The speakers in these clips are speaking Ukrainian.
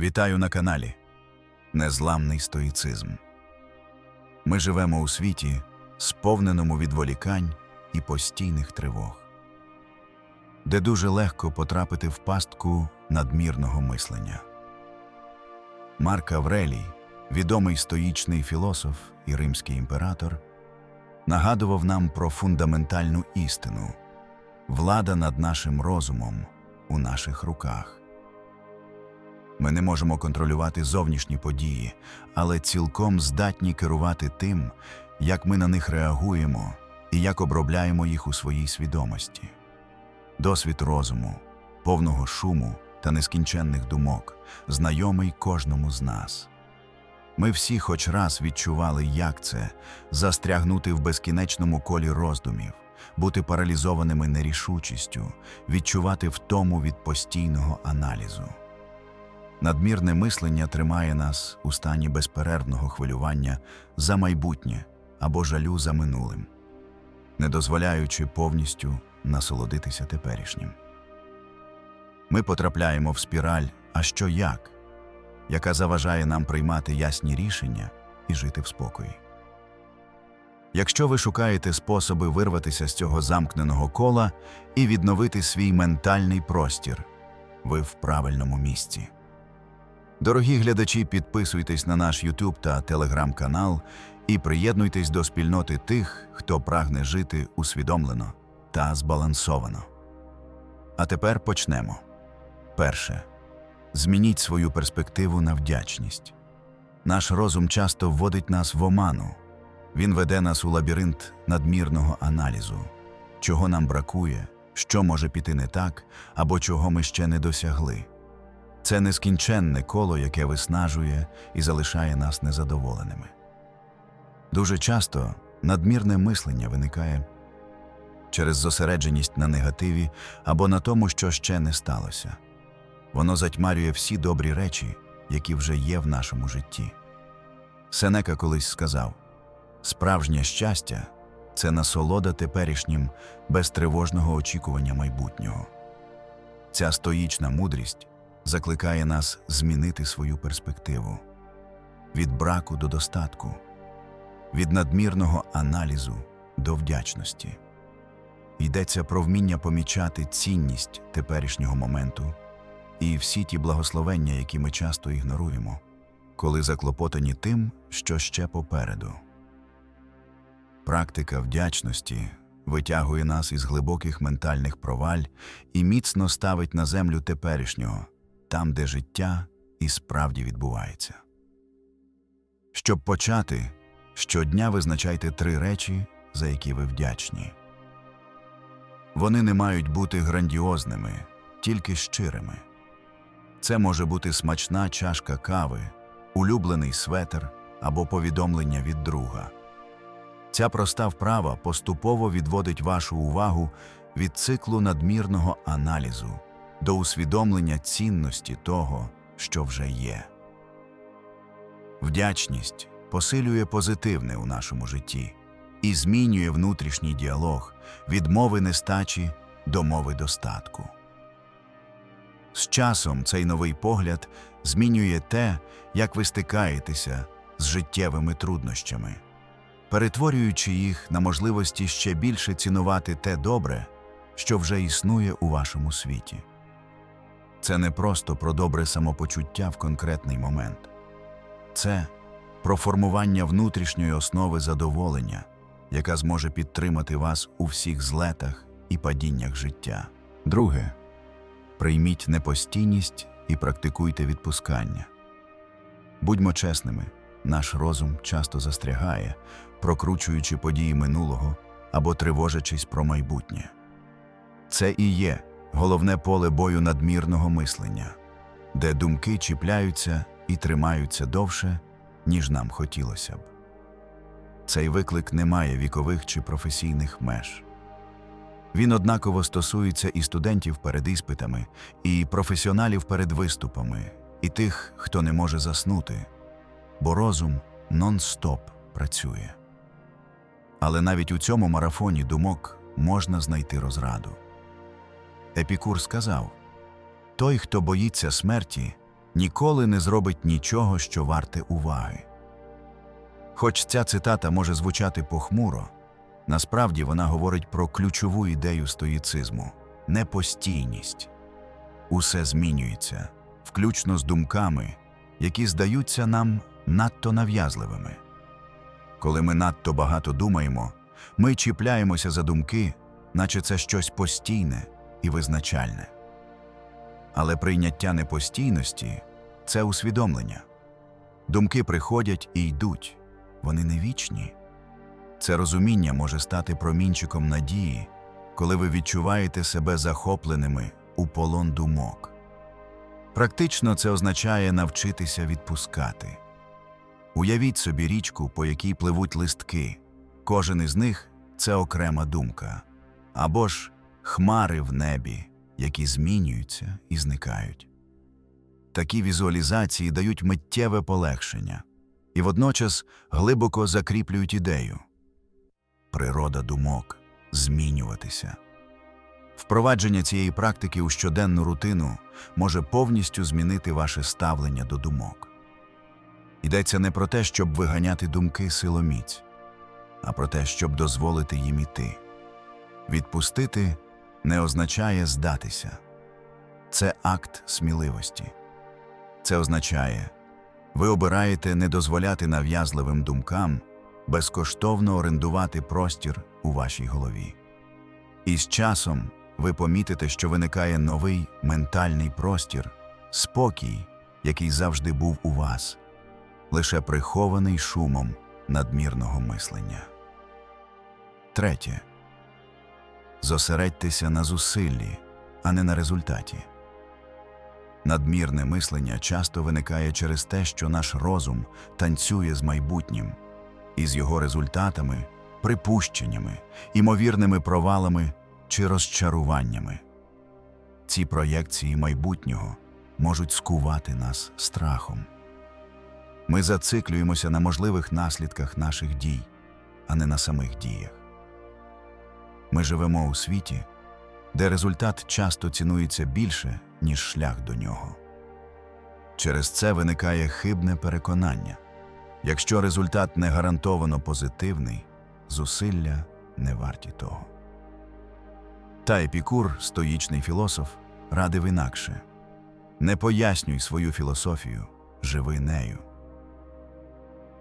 Вітаю на каналі Незламний стоїцизм. Ми живемо у світі, сповненому відволікань і постійних тривог, де дуже легко потрапити в пастку надмірного мислення. Марк Аврелій, відомий стоїчний філософ і римський імператор, нагадував нам про фундаментальну істину влада над нашим розумом у наших руках. Ми не можемо контролювати зовнішні події, але цілком здатні керувати тим, як ми на них реагуємо і як обробляємо їх у своїй свідомості. Досвід розуму, повного шуму та нескінченних думок, знайомий кожному з нас. Ми всі хоч раз відчували, як це застрягнути в безкінечному колі роздумів, бути паралізованими нерішучістю, відчувати втому від постійного аналізу. Надмірне мислення тримає нас у стані безперервного хвилювання за майбутнє або жалю за минулим, не дозволяючи повністю насолодитися теперішнім. Ми потрапляємо в спіраль «а що як», яка заважає нам приймати ясні рішення і жити в спокої. Якщо ви шукаєте способи вирватися з цього замкненого кола і відновити свій ментальний простір, ви в правильному місці. Дорогі глядачі, підписуйтесь на наш YouTube та Telegram канал і приєднуйтесь до спільноти тих, хто прагне жити усвідомлено та збалансовано. А тепер почнемо. Перше. Змініть свою перспективу на вдячність. Наш розум часто вводить нас в оману. Він веде нас у лабіринт надмірного аналізу, чого нам бракує, що може піти не так, або чого ми ще не досягли. Це нескінченне коло, яке виснажує і залишає нас незадоволеними. Дуже часто надмірне мислення виникає через зосередженість на негативі або на тому, що ще не сталося. Воно затьмарює всі добрі речі, які вже є в нашому житті. Сенека колись сказав: справжнє щастя це насолода теперішнім без тривожного очікування майбутнього. Ця стоїчна мудрість закликає нас змінити свою перспективу від браку до достатку, від надмірного аналізу до вдячності. Йдеться про вміння помічати цінність теперішнього моменту і всі ті благословення, які ми часто ігноруємо, коли заклопотані тим, що ще попереду. Практика вдячності витягує нас із глибоких ментальних проваль і міцно ставить на землю теперішнього, там, де життя і справді відбувається. Щоб почати, щодня визначайте три речі, за які ви вдячні. Вони не мають бути грандіозними, тільки щирими. Це може бути смачна чашка кави, улюблений светр або повідомлення від друга. Ця проста вправа поступово відводить вашу увагу від циклу надмірного аналізу до усвідомлення цінності того, що вже є. Вдячність посилює позитивне у нашому житті і змінює внутрішній діалог від мови нестачі до мови достатку. З часом цей новий погляд змінює те, як ви стикаєтеся з життєвими труднощами, перетворюючи їх на можливості ще більше цінувати те добре, що вже існує у вашому світі. Це не просто про добре самопочуття в конкретний момент, це про формування внутрішньої основи задоволення, яка зможе підтримати вас у всіх злетах і падіннях життя. Друге, прийміть непостійність і практикуйте відпускання. Будьмо чесними, наш розум часто застрягає, прокручуючи події минулого або тривожачись про майбутнє. Це і є головне поле бою надмірного мислення, де думки чіпляються і тримаються довше, ніж нам хотілося б. Цей виклик не має вікових чи професійних меж. Він однаково стосується і студентів перед іспитами, і професіоналів перед виступами, і тих, хто не може заснути, бо розум нон-стоп працює. Але навіть у цьому марафоні думок можна знайти розраду. Епікур сказав: Той, хто боїться смерті, ніколи не зробить нічого, що варте уваги. Хоч ця цитата може звучати похмуро, насправді вона говорить про ключову ідею стоїцизму непостійність. Усе змінюється, включно з думками, які здаються нам надто нав'язливими. Коли ми надто багато думаємо, ми чіпляємося за думки, наче це щось постійне і визначальне. Але прийняття непостійності це усвідомлення. Думки приходять і йдуть, вони не вічні. Це розуміння може стати промінчиком надії, коли ви відчуваєте себе захопленими у полон думок. Практично це означає навчитися відпускати. Уявіть собі річку, по якій пливуть листки. Кожен із них це окрема думка, або ж хмари в небі, які змінюються і зникають. Такі візуалізації дають миттєве полегшення і водночас глибоко закріплюють ідею. Природа думок змінюватися. Впровадження цієї практики у щоденну рутину може повністю змінити ваше ставлення до думок. Йдеться не про те, щоб виганяти думки силоміць, а про те, щоб дозволити їм іти. Відпустити не означає здатися. Це акт сміливості. Це означає, ви обираєте не дозволяти нав'язливим думкам безкоштовно орендувати простір у вашій голові. І з часом ви помітите, що виникає новий ментальний простір, спокій, який завжди був у вас, лише прихований шумом надмірного мислення. Третє. Зосередьтеся на зусиллі, а не на результаті. Надмірне мислення часто виникає через те, що наш розум танцює з майбутнім, і з його результатами, припущеннями, імовірними провалами чи розчаруваннями. Ці проєкції майбутнього можуть скувати нас страхом. Ми зациклюємося на можливих наслідках наших дій, а не на самих діях. Ми живемо у світі, де результат часто цінується більше, ніж шлях до нього. Через це виникає хибне переконання якщо результат не гарантовано позитивний, зусилля не варті того. Та Епікур, стоїчний філософ, радив інакше не пояснюй свою філософію, живи нею.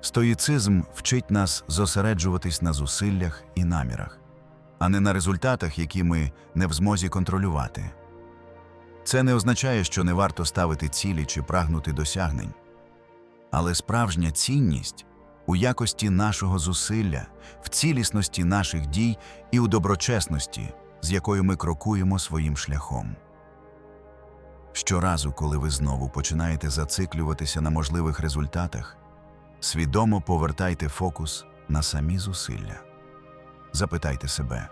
Стоїцизм вчить нас зосереджуватись на зусиллях і намірах, а не на результатах, які ми не в змозі контролювати. Це не означає, що не варто ставити цілі чи прагнути досягнень. Але справжня цінність у якості нашого зусилля, в цілісності наших дій і у доброчесності, з якою ми крокуємо своїм шляхом. Щоразу, коли ви знову починаєте зациклюватися на можливих результатах, свідомо повертайте фокус на самі зусилля. Запитайте себе,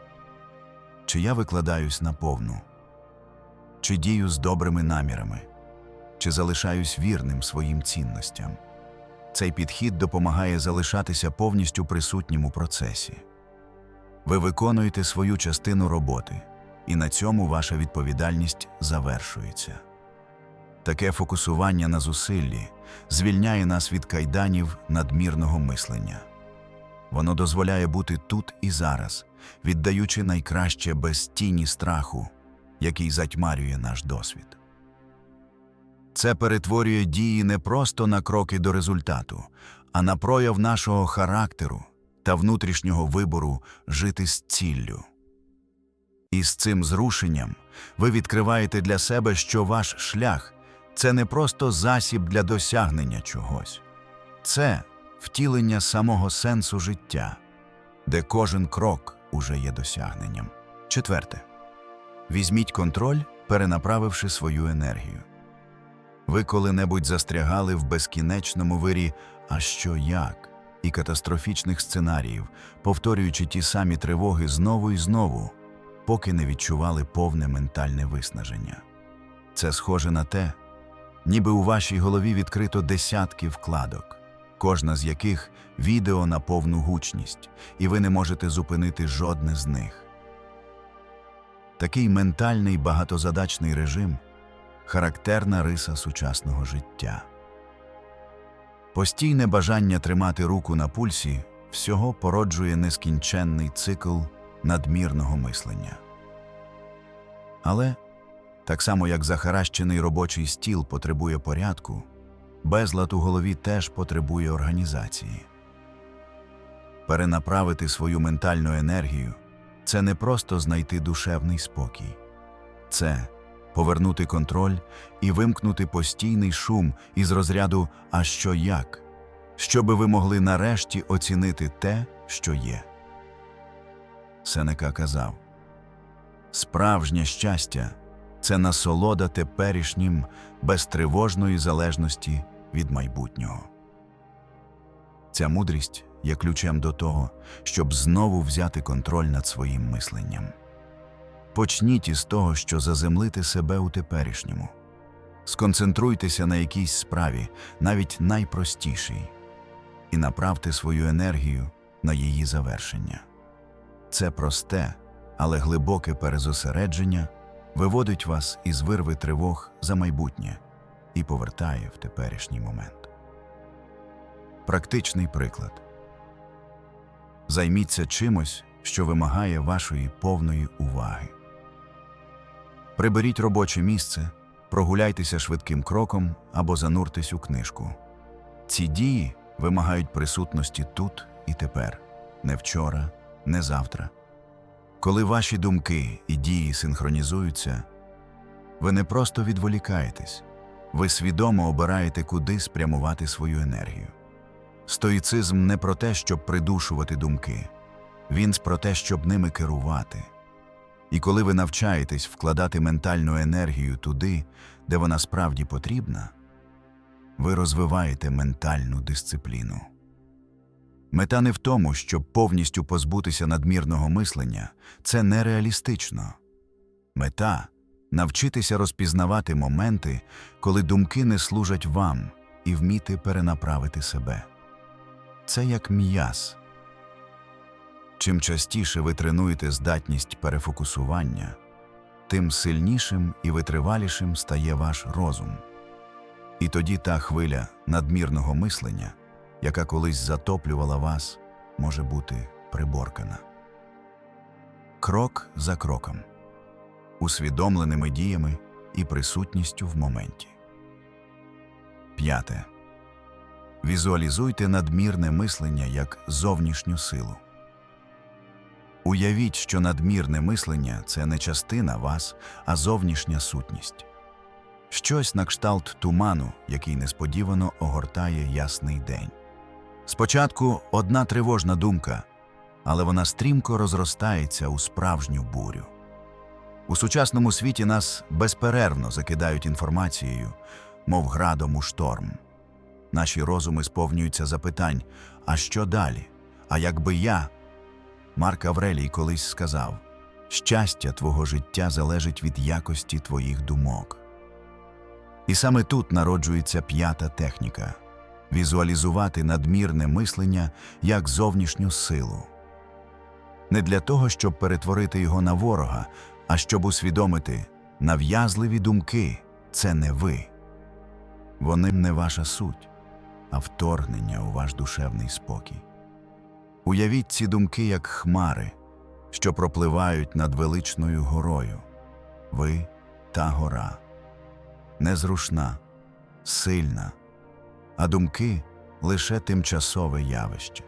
чи я викладаюсь наповну, чи дію з добрими намірами, чи залишаюсь вірним своїм цінностям. Цей підхід допомагає залишатися повністю присутнім у процесі. Ви виконуєте свою частину роботи, і на цьому ваша відповідальність завершується. Таке фокусування на зусиллі звільняє нас від кайданів надмірного мислення. Воно дозволяє бути тут і зараз, віддаючи найкраще без тіні страху, який затьмарює наш досвід. Це перетворює дії не просто на кроки до результату, а на прояв нашого характеру та внутрішнього вибору жити з ціллю. І з цим зрушенням ви відкриваєте для себе, що ваш шлях це не просто засіб для досягнення чогось, це втілення самого сенсу життя, де кожен крок уже є досягненням. Четверте. Візьміть контроль, перенаправивши свою енергію. Ви коли-небудь застрягали в безкінечному вирі «а що як» і катастрофічних сценаріїв, повторюючи ті самі тривоги знову і знову, поки не відчували повне ментальне виснаження. Це схоже на те, ніби у вашій голові відкрито десятки вкладок, кожна з яких відео на повну гучність, і ви не можете зупинити жодне з них. Такий ментальний багатозадачний режим характерна риса сучасного життя. Постійне бажання тримати руку на пульсі всього породжує нескінченний цикл надмірного мислення. Але так само як захаращений робочий стіл потребує порядку, безлад у голові теж потребує організації. Перенаправити свою ментальну енергію це не просто знайти душевний спокій, це повернути контроль і вимкнути постійний шум із розряду А що як, щоби ви могли нарешті оцінити те, що є. Сенека казав Справжнє щастя це насолода теперішнім без тривожної залежності від майбутнього. Ця мудрість є ключем до того, щоб знову взяти контроль над своїм мисленням. Почніть із того, що заземлити себе у теперішньому. Сконцентруйтеся на якійсь справі, навіть найпростішій, і направте свою енергію на її завершення. Це просте, але глибоке перезосередження виводить вас із вирви тривог за майбутнє і повертає в теперішній момент. Практичний приклад. Займіться чимось, що вимагає вашої повної уваги. Приберіть робоче місце, прогуляйтеся швидким кроком або зануртесь у книжку. Ці дії вимагають присутності тут і тепер, не вчора, не завтра. Коли ваші думки і дії синхронізуються, ви не просто відволікаєтесь, ви свідомо обираєте, куди спрямувати свою енергію. Стоїцизм не про те, щоб придушувати думки, він про те, щоб ними керувати. І коли ви навчаєтесь вкладати ментальну енергію туди, де вона справді потрібна, ви розвиваєте ментальну дисципліну. Мета не в тому, щоб повністю позбутися надмірного мислення, це нереалістично. Мета навчитися розпізнавати моменти, коли думки не служать вам, і вміти перенаправити себе. Це як м'яз. Чим частіше ви тренуєте здатність перефокусування, тим сильнішим і витривалішим стає ваш розум. І тоді та хвиля надмірного мислення, яка колись затоплювала вас, може бути приборкана. Крок за кроком, усвідомленими діями і присутністю в моменті. П'яте. Візуалізуйте надмірне мислення як зовнішню силу. Уявіть, що надмірне мислення це не частина вас, а зовнішня сутність. Щось на кшталт туману, який несподівано огортає ясний день. Спочатку одна тривожна думка, але вона стрімко розростається у справжню бурю. У сучасному світі нас безперервно закидають інформацією, мов градом у шторм. Наші розуми сповнюються запитань: а що далі? А якби я? Марк Аврелій колись сказав: щастя твого життя залежить від якості твоїх думок. І саме тут народжується п'ята техніка візуалізувати надмірне мислення як зовнішню силу. Не для того, щоб перетворити його на ворога, а щоб усвідомити нав'язливі думки це не ви. Вони не ваша суть, а вторгнення у ваш душевний спокій. Уявіть ці думки як хмари, що пропливають над величною горою. Ви та гора, незрушна, сильна, а думки лише тимчасове явище.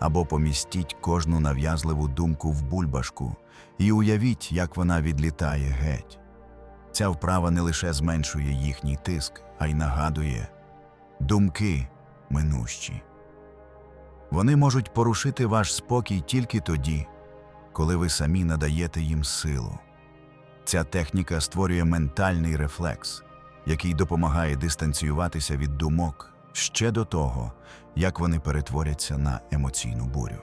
Або помістіть кожну нав'язливу думку в бульбашку і уявіть, як вона відлітає геть. Ця вправа не лише зменшує їхній тиск, а й нагадує думки минущі. Вони можуть порушити ваш спокій тільки тоді, коли ви самі надаєте їм силу. Ця техніка створює ментальний рефлекс, який допомагає дистанціюватися від думок ще до того, як вони перетворяться на емоційну бурю.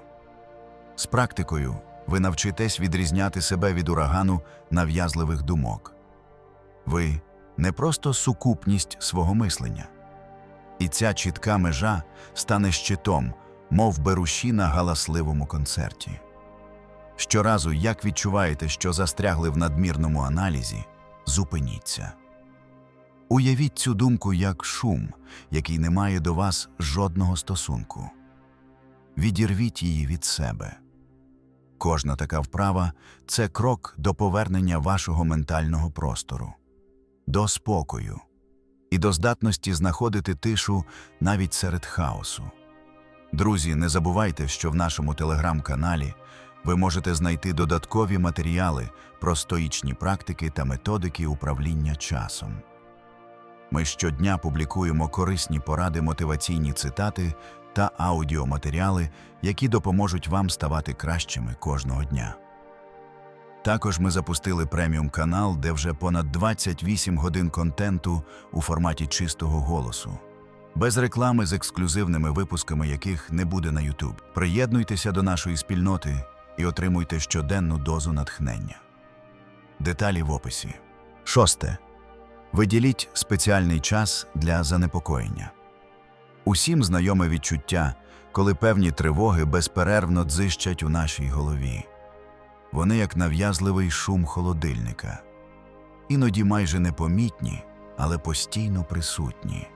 З практикою ви навчитесь відрізняти себе від урагану нав'язливих думок. Ви не просто сукупність свого мислення. І ця чітка межа стане щитом, мов беруші на галасливому концерті. Щоразу, як відчуваєте, що застрягли в надмірному аналізі, зупиніться. Уявіть цю думку як шум, який не має до вас жодного стосунку. Відірвіть її від себе. Кожна така вправа це крок до повернення вашого ментального простору, до спокою і до здатності знаходити тишу навіть серед хаосу. Друзі, не забувайте, що в нашому телеграм-каналі ви можете знайти додаткові матеріали про стоїчні практики та методики управління часом. Ми щодня публікуємо корисні поради, мотиваційні цитати та аудіоматеріали, які допоможуть вам ставати кращими кожного дня. Також ми запустили преміум канал, де вже понад 28 годин контенту у форматі чистого голосу, без реклами з ексклюзивними випусками яких не буде на YouTube. Приєднуйтеся до нашої спільноти і отримуйте щоденну дозу натхнення. Деталі в описі. Шосте. Виділіть спеціальний час для занепокоєння. Усім знайоме відчуття, коли певні тривоги безперервно дзищать у нашій голові. Вони як нав'язливий шум холодильника, іноді майже непомітні, але постійно присутні.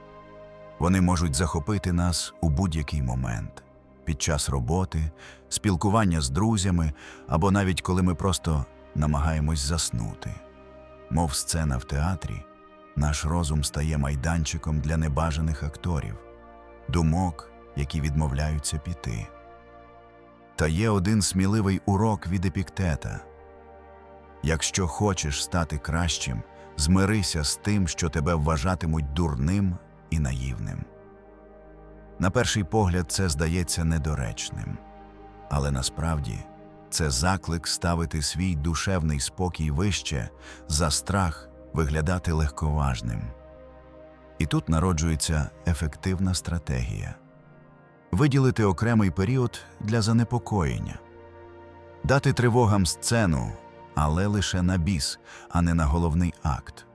Вони можуть захопити нас у будь-який момент під час роботи, спілкування з друзями або навіть коли ми просто намагаємось заснути. Мов сцена в театрі, наш розум стає майданчиком для небажаних акторів, думок, які відмовляються піти. Та є один сміливий урок від епіктета. Якщо хочеш стати кращим, змирися з тим, що тебе вважатимуть дурним і наївним. На перший погляд це здається недоречним, але насправді це заклик ставити свій душевний спокій вище за страх виглядати легковажним. І тут народжується ефективна стратегія виділити окремий період для занепокоєння, дати тривогам сцену, але лише на біс, а не на головний акт.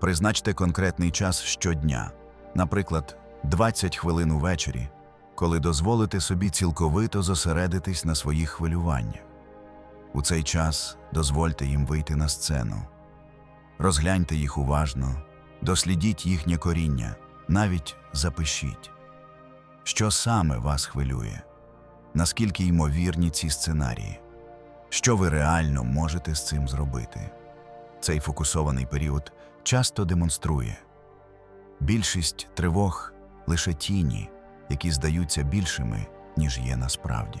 Призначте конкретний час щодня, наприклад, 20 хвилин увечері, коли дозволите собі цілковито зосередитись на своїх хвилюваннях. У цей час дозвольте їм вийти на сцену. Розгляньте їх уважно, дослідіть їхнє коріння, навіть запишіть. Що саме вас хвилює? Наскільки ймовірні ці сценарії? Що ви реально можете з цим зробити? Цей фокусований період часто демонструє більшість тривог лише тіні, які здаються більшими, ніж є насправді.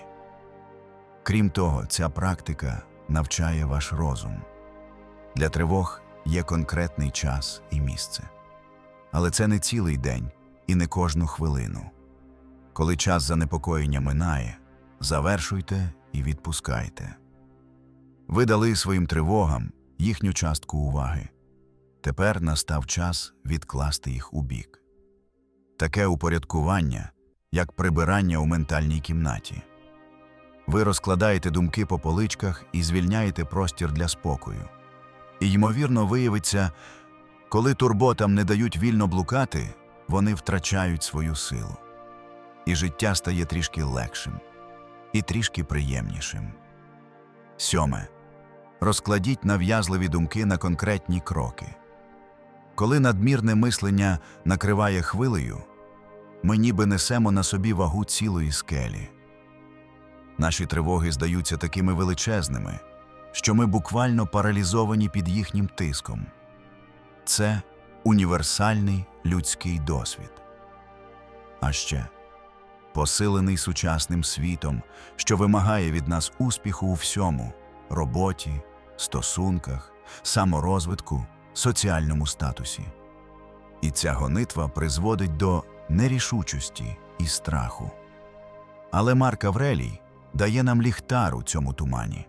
Крім того, ця практика навчає ваш розум. Для тривог є конкретний час і місце. Але це не цілий день і не кожну хвилину. Коли час занепокоєння минає, завершуйте і відпускайте. Ви дали своїм тривогам їхню частку уваги. Тепер настав час відкласти їх у бік. Таке упорядкування, як прибирання у ментальній кімнаті. Ви розкладаєте думки по поличках і звільняєте простір для спокою. І, ймовірно, виявиться, коли турботам не дають вільно блукати, вони втрачають свою силу. І життя стає трішки легшим і трішки приємнішим. Сьоме. Розкладіть нав'язливі думки на конкретні кроки. Коли надмірне мислення накриває хвилею, ми ніби несемо на собі вагу цілої скелі. Наші тривоги здаються такими величезними, що ми буквально паралізовані під їхнім тиском. Це універсальний людський досвід. А ще посилений сучасним світом, що вимагає від нас успіху у всьому роботі, стосунках, саморозвитку, соціальному статусі. І ця гонитва призводить до нерішучості і страху. Але Марк Аврелій дає нам ліхтар у цьому тумані.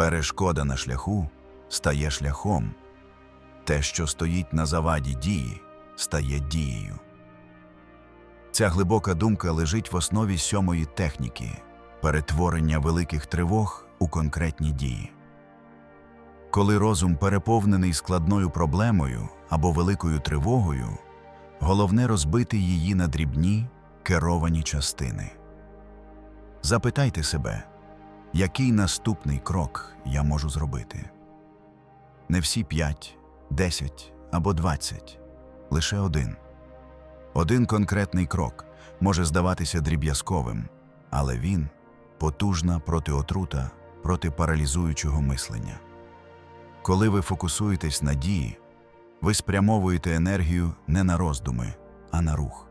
Перешкода на шляху стає шляхом, те, що стоїть на заваді дії, стає дією. Ця глибока думка лежить в основі сьомої техніки перетворення великих тривог у конкретні дії. Коли розум переповнений складною проблемою або великою тривогою, головне розбити її на дрібні керовані частини. Запитайте себе, який наступний крок я можу зробити. Не всі п'ять, 10 або 20. Лише один. Один конкретний крок може здаватися дріб'язковим, але він потужна протиотрута проти паралізуючого мислення. Коли ви фокусуєтесь на дії, ви спрямовуєте енергію не на роздуми, а на рух.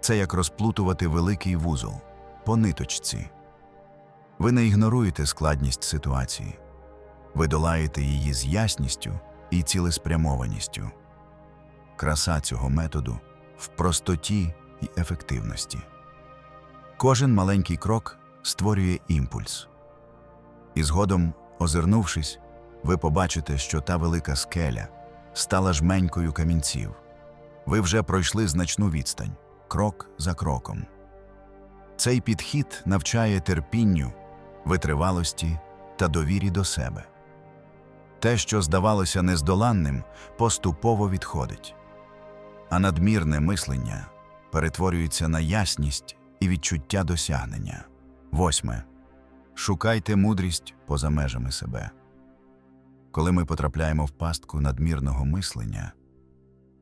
Це як розплутувати великий вузол по ниточці. Ви не ігноруєте складність ситуації, ви долаєте її з ясністю і цілеспрямованістю. Краса цього методу в простоті і ефективності. Кожен маленький крок створює імпульс. І згодом, озирнувшись, ви побачите, що та велика скеля стала жменькою камінців. Ви вже пройшли значну відстань, крок за кроком. Цей підхід навчає терпінню, витривалості та довірі до себе. Те, що здавалося нездоланним, поступово відходить, а надмірне мислення перетворюється на ясність і відчуття досягнення. Восьме. Шукайте мудрість поза межами себе. Коли ми потрапляємо в пастку надмірного мислення,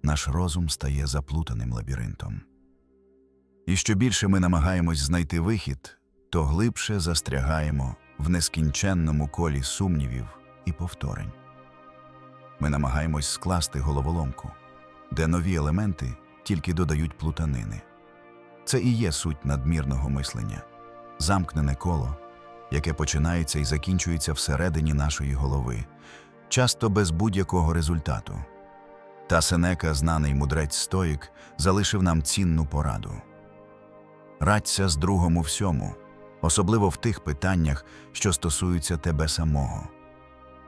наш розум стає заплутаним лабіринтом. І що більше ми намагаємось знайти вихід, то глибше застрягаємо в нескінченному колі сумнівів і повторень. Ми намагаємось скласти головоломку, де нові елементи тільки додають плутанини. Це і є суть надмірного мислення, замкнене коло, яке починається і закінчується всередині нашої голови, часто без будь-якого результату. Та Сенека, знаний мудрець Стоїк, залишив нам цінну пораду. Радься з другом у всьому, особливо в тих питаннях, що стосуються тебе самого.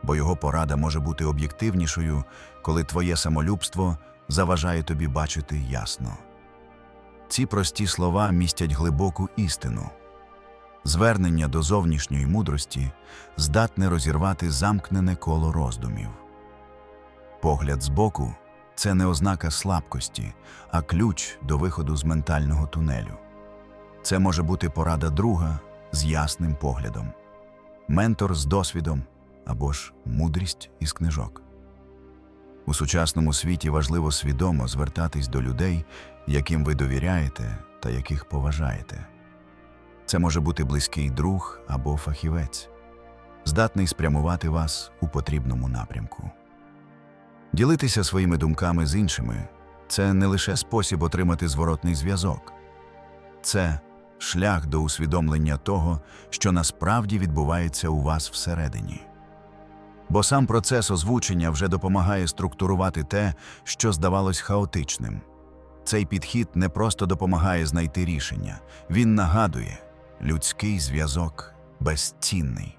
Бо його порада може бути об'єктивнішою, коли твоє самолюбство заважає тобі бачити ясно. Ці прості слова містять глибоку істину. Звернення до зовнішньої мудрості здатне розірвати замкнене коло роздумів. Погляд збоку це не ознака слабкості, а ключ до виходу з ментального тунелю. Це може бути порада друга з ясним поглядом, ментор з досвідом або ж мудрість із книжок. У сучасному світі важливо свідомо звертатись до людей, яким ви довіряєте та яких поважаєте. Це може бути близький друг або фахівець, здатний спрямувати вас у потрібному напрямку. Ділитися своїми думками з іншими це не лише спосіб отримати зворотний зв'язок, це шлях до усвідомлення того, що насправді відбувається у вас всередині. Бо сам процес озвучення вже допомагає структурувати те, що здавалось хаотичним. Цей підхід не просто допомагає знайти рішення, він нагадує людський зв'язок безцінний.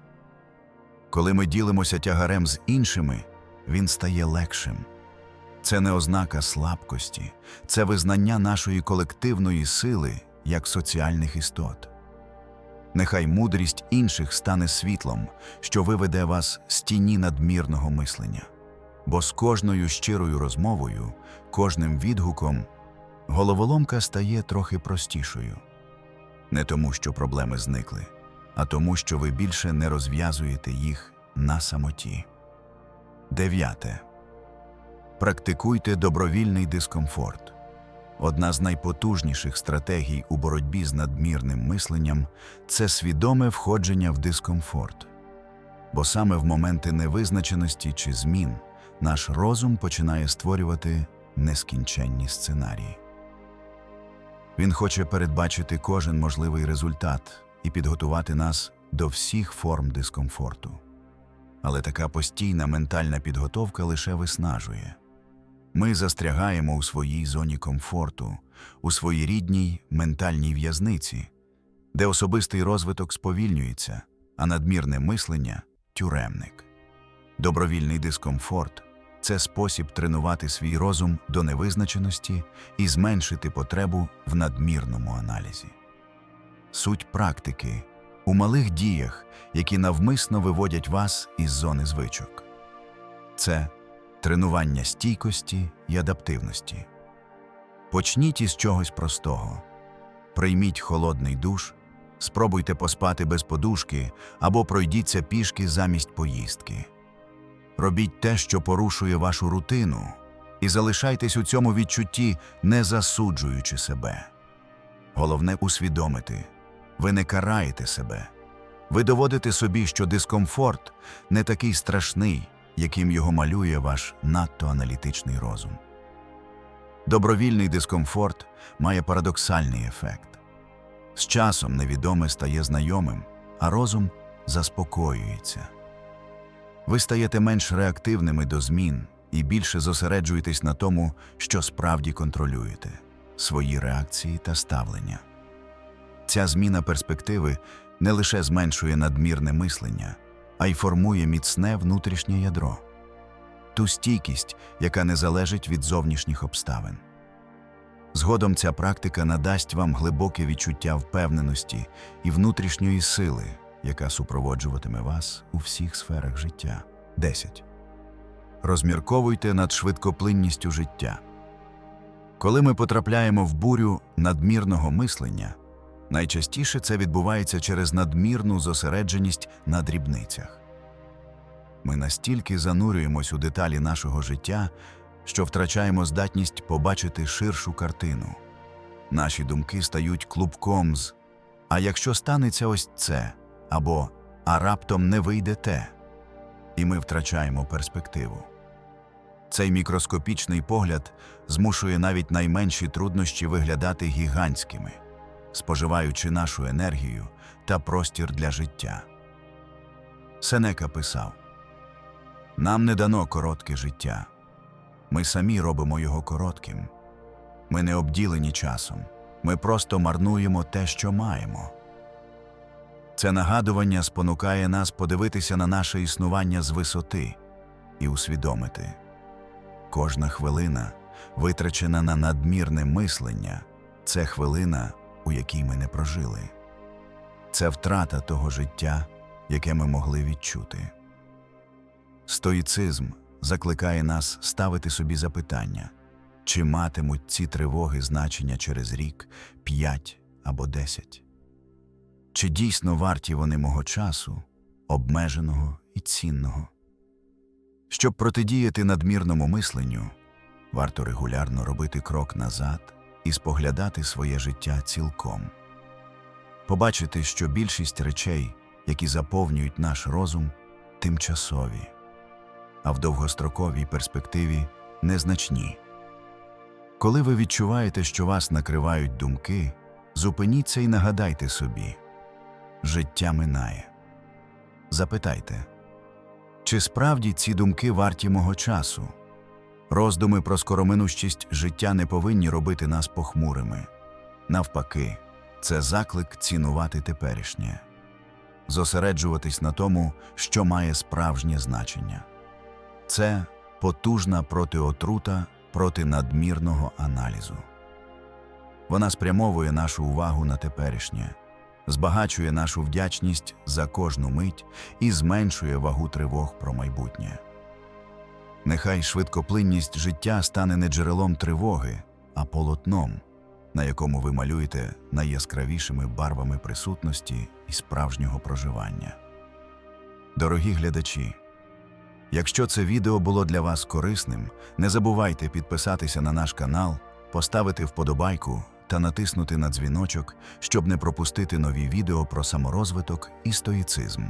Коли ми ділимося тягарем з іншими, він стає легшим. Це не ознака слабкості, це визнання нашої колективної сили як соціальних істот. Нехай мудрість інших стане світлом, що виведе вас з тіні надмірного мислення. Бо з кожною щирою розмовою, кожним відгуком, головоломка стає трохи простішою. Не тому, що проблеми зникли, а тому, що ви більше не розв'язуєте їх на самоті. Дев'яте. Практикуйте добровільний дискомфорт. Одна з найпотужніших стратегій у боротьбі з надмірним мисленням це свідоме входження в дискомфорт. Бо саме в моменти невизначеності чи змін наш розум починає створювати нескінченні сценарії. Він хоче передбачити кожен можливий результат і підготувати нас до всіх форм дискомфорту. Але така постійна ментальна підготовка лише виснажує. Ми застрягаємо у своїй зоні комфорту, у своїй рідній ментальній в'язниці, де особистий розвиток сповільнюється, а надмірне мислення тюремник. Добровільний дискомфорт це спосіб тренувати свій розум до невизначеності і зменшити потребу в надмірному аналізі. Суть практики у малих діях, які навмисно виводять вас із зони звичок. Це тренування стійкості і адаптивності. Почніть із чогось простого. Прийміть холодний душ, спробуйте поспати без подушки або пройдіться пішки замість поїздки. робіть те, що порушує вашу рутину, і залишайтесь у цьому відчутті, не засуджуючи себе. Головне усвідомити ви не караєте себе. Ви доводите собі, що дискомфорт не такий страшний, яким його малює ваш надто аналітичний розум. Добровільний дискомфорт має парадоксальний ефект. З часом невідоме стає знайомим, а розум заспокоюється. Ви стаєте менш реактивними до змін і більше зосереджуєтесь на тому, що справді контролюєте свої реакції та ставлення. Ця зміна перспективи не лише зменшує надмірне мислення, а й формує міцне внутрішнє ядро, ту стійкість, яка не залежить від зовнішніх обставин. Згодом ця практика надасть вам глибоке відчуття впевненості і внутрішньої сили, яка супроводжуватиме вас у всіх сферах життя. 10. Розмірковуйте над швидкоплинністю життя. Коли ми потрапляємо в бурю надмірного мислення, найчастіше це відбувається через надмірну зосередженість на дрібницях. Ми настільки занурюємось у деталі нашого життя, що втрачаємо здатність побачити ширшу картину. Наші думки стають клубком з А якщо станеться ось це, або А раптом не вийде те, і ми втрачаємо перспективу. Цей мікроскопічний погляд змушує навіть найменші труднощі виглядати гігантськими, споживаючи нашу енергію та простір для життя. Сенека писав Нам не дано коротке життя. Ми самі робимо його коротким. Ми не обділені часом. Ми просто марнуємо те, що маємо. Це нагадування спонукає нас подивитися на наше існування з висоти і усвідомити. Кожна хвилина, витрачена на надмірне мислення, це хвилина, у якій ми не прожили. Це втрата того життя, яке ми могли відчути. Стоїцизм закликає нас ставити собі запитання, чи матимуть ці тривоги значення через рік, п'ять або десять? Чи дійсно варті вони мого часу, обмеженого і цінного? Щоб протидіяти надмірному мисленню, варто регулярно робити крок назад і споглядати своє життя цілком. Побачити, що більшість речей, які заповнюють наш розум, тимчасові, а в довгостроковій перспективі незначні. Коли ви відчуваєте, що вас накривають думки, зупиніться і нагадайте собі життя минає. Запитайте, чи справді ці думки варті мого часу? Роздуми про скороминущість життя не повинні робити нас похмурими. Навпаки, це заклик цінувати теперішнє, зосереджуватись на тому, що має справжнє значення. Це потужна протиотрута проти надмірного аналізу. Вона спрямовує нашу увагу на теперішнє, збагачує нашу вдячність за кожну мить і зменшує вагу тривог про майбутнє. Нехай швидкоплинність життя стане не джерелом тривоги, а полотном, на якому ви малюєте найяскравішими барвами присутності і справжнього проживання. Дорогі глядачі, якщо це відео було для вас корисним, не забувайте підписатися на наш канал, поставити вподобайку та натиснути на дзвіночок, щоб не пропустити нові відео про саморозвиток і стоїцизм.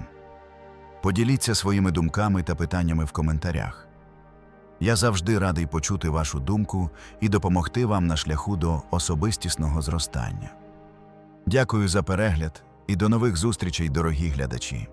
Поділіться своїми думками та питаннями в коментарях. Я завжди радий почути вашу думку і допомогти вам на шляху до особистісного зростання. Дякую за перегляд і до нових зустрічей, дорогі глядачі!